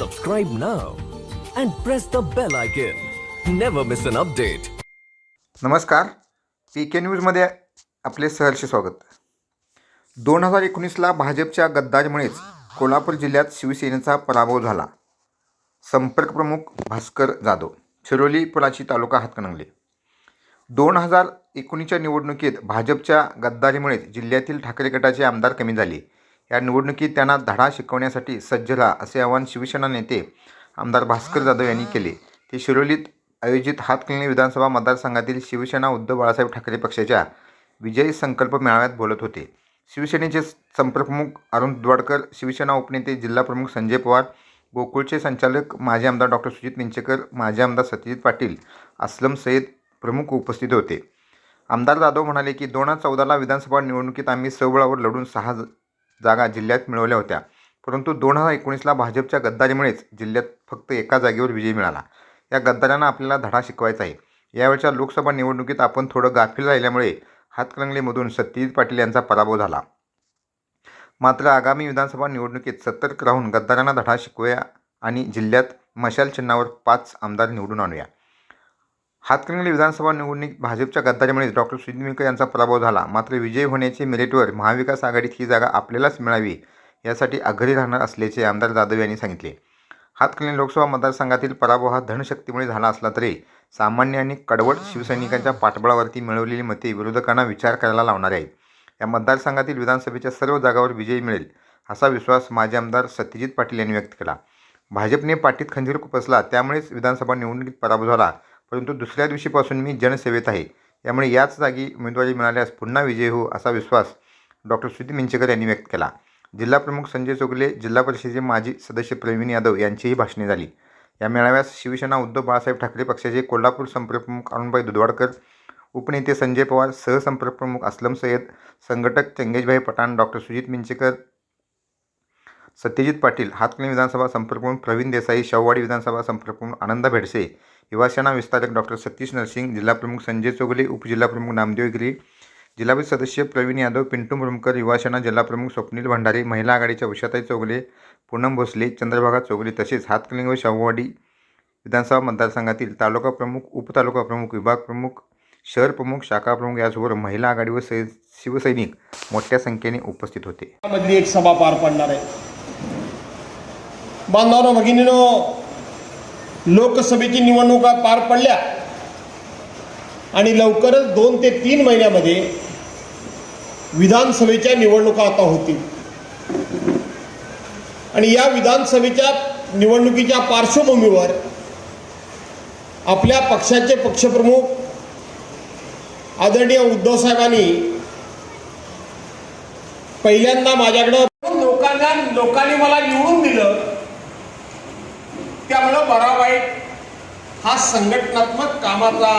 subscribe now and press the bell icon. Never miss an update. नमस्कार. P K न्यूजमध्ये आपले सहर्ष स्वागत. दोन हजार एकोणीसला भाजपच्या गद्दारीमुळेच कोल्हापूर जिल्ह्यात शिवसेनेचा पराभव झाला. संपर्कप्रमुख भास्कर जाधव शिरोली पुराची तालुका हातकणंगले. दोन हजार एकोणीसच्या निवडणुकीत भाजपच्या गद्दारीमुळेच जिल्ह्यातील ठाकरे गटाचे आमदार कमी झाले. या निवडणुकीत त्यांना धडा शिकवण्यासाठी सज्ज राहा असे आवाहन शिवसेना नेते आमदार भास्कर जाधव यांनी केले. ते शिरोलीत आयोजित हातकणंगले विधानसभा मतदारसंघातील शिवसेना उद्धव बाळासाहेब ठाकरे पक्षाच्या विजयी संकल्प मेळाव्यात बोलत होते. शिवसेनेचे संपर्कप्रमुख अरुण दुवाडकर शिवसेना उपनेते जिल्हाप्रमुख संजय पवार गोकुळचे संचालक माजी आमदार डॉक्टर सुजित निंचेकर माजी आमदार सत्यजित पाटील अस्लम सय्यद प्रमुख उपस्थित होते. आमदार जाधव म्हणाले की दोन हजार चौदाला विधानसभा निवडणुकीत आम्ही सबळावर लढून सहा जागा जिल्ह्यात मिळवल्या होत्या. परंतु दोन हजार एकोणीसला भाजपच्या गद्दारीमुळेच जिल्ह्यात फक्त एका जागेवर विजय मिळाला. या गद्दारांना आपल्याला धडा शिकवायचा आहे. यावेळच्या लोकसभा निवडणुकीत आपण थोडं गाफील राहिल्यामुळे हातकणंगलेमधून सत्यजित पाटील यांचा पराभव झाला. मात्र आगामी विधानसभा निवडणुकीत सतर्क राहून गद्दारांना धडा शिकवूया आणि जिल्ह्यात मशाल चिन्हावर पाच आमदार निवडून आणूया. हातकणंगले विधानसभा निवडणूक भाजपच्या गद्दारीमुळे डॉक्टर सुजित यांचा पराभव झाला. मात्र विजय होण्याचे मेरिटवर महाविकास आघाडीत ही जागा आपल्यालाच मिळावी यासाठी आघाडी राहणार असल्याचे आमदार जाधव यांनी सांगितले. हातकणंगले लोकसभा मतदारसंघातील पराभव हा धनशक्तीमुळे झाला असला तरी सामान्य आणि कडवट शिवसैनिकांच्या पाठबळावरती मिळवलेली मते विरोधकांना विचार करायला लावणार आहेत. या मतदारसंघातील विधानसभेच्या सर्व जागावर विजय मिळेल असा विश्वास माजी आमदार सत्यजित पाटील यांनी व्यक्त केला. भाजपने पाठीत खंजीर खुपसला त्यामुळेच विधानसभा निवडणुकीत पराभव झाला. परंतु दुसऱ्या दिवशीपासून मी जनसेवेत आहे. त्यामुळे याच जागी उमेदवारी मिळाल्यास पुन्हा विजय हो असा विश्वास डॉक्टर सुधीर मिंचेकर यांनी व्यक्त केला. जिल्हाप्रमुख संजय चोगले जिल्हा परिषदेचे माजी सदस्य प्रवीण यादव यांचीही भाषणे झाली. या मेळाव्यास शिवसेना उद्धव बाळासाहेब ठाकरे पक्षाचे कोल्हापूर संपर्कप्रमुख अरुणभाई दुधवाडकर उपनेते संजय पवार सहसंपर्कप्रमुख असलम सय्यद संघटक चंगेशभाई पठाण डॉक्टर सुजित मिंचेकर सत्यजित पाटील हातकणी विधानसभा संपर्कप्रमुख प्रवीण देसाई शाहूवाडी विधानसभा संपर्कप्रमुख आनंदा भेडसे युवासेना विस्तारक डॉक्टर सतीश नरसिंग जिल्हाप्रमुख संजय चोगले उपजिल्हाप्रमुख नामदेव गिरी जिल्हापरिषद सदस्य प्रवीण यादव पिंटू मुरुमकर युवासेना जिल्हाप्रमुख स्वप्नील भंडारे महिला आघाडीच्या उषाताई चौगले पूनम भोसले चंद्रभागा चौगले तसेच हातकलिंग व शाहूवाडी विधानसभा मतदारसंघातील तालुका प्रमुख उपतालुका प्रमुख विभाग प्रमुख शहर प्रमुख शाखा प्रमुख याचबरोबर महिला आघाडी व सै शिवसैनिक मोठ्या संख्येने उपस्थित होते. एक सभा पार पडणार आहे. बांधवांना भगिनीनं लोकसभेची निवडणुका पार पडल्या. आणि लवकरच दोन ते तीन महिन्यामध्ये विधानसभेच्या निवडणुका आता होतील. आणि या विधानसभेच्या निवडणुकीच्या पार्श्वभूमीवर आपल्या पक्षाचे पक्षप्रमुख आदरणीय उद्धव साहेबांनी पहिल्यांदा माझ्याकडं लोकांना लोकांनी मला निवडून दिलं. त्यामुळं बरा वाईट हा संघटनात्मक कामाचा